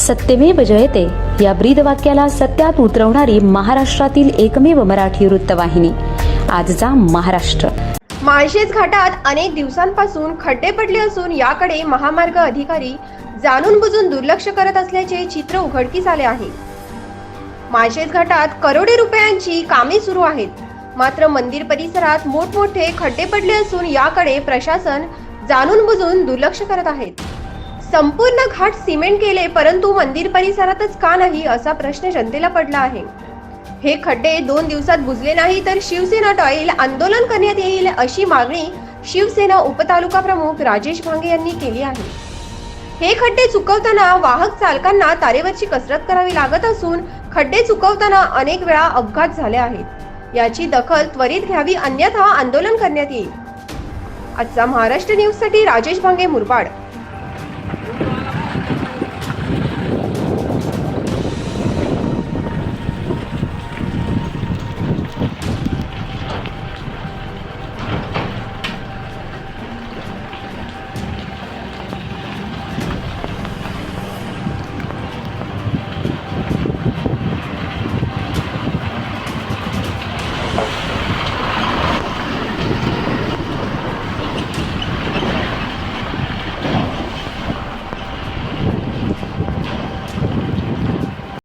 सत्यमेव जयते. या ब्रीद वाक्याला सत्यात उतरवणारी महाराष्ट्रातील एकमेव मराठी वृत्तवाहिनी. आजचा महाराष्ट्र. माळशेज घाटात अनेक दिवसांपासून खड्डे पडले असून याकडे महामार्ग अधिकारी जाणून बुजून दुर्लक्ष करत असल्याचे चित्र उघडकीस आले आहे. माळशेज घाटात करोडे रुपयांची कामे सुरू आहेत. मात्र मंदिर परिसरात मोठमोठे खड्डे पडले असून याकडे प्रशासन जाणून बुजून दुर्लक्ष करत आहेत संपूर्ण घाट सिमेंट केले परंतु मंदिर परिसरातच का नाही असा प्रश्न जनतेला पडला आहे. हे खड्डे दोन दिवसात बुजले नाही तर शिवसेना टॉईल आंदोलन करण्यात येईल अशी मागणी शिवसेना उपतालुका प्रमुख राजेश भांगे यांनी केली आहे. हे खड्डे चुकवताना वाहक चालकांना तारेवरची कसरत करावी लागत असून खड्डे चुकवताना अनेक वेळा अपघात झाले आहेत. याची दखल त्वरित घ्यावी अन्यथा आंदोलन करण्यात येईल. आजचा महाराष्ट्र न्यूजसाठी राजेश भांगे मुरबाड.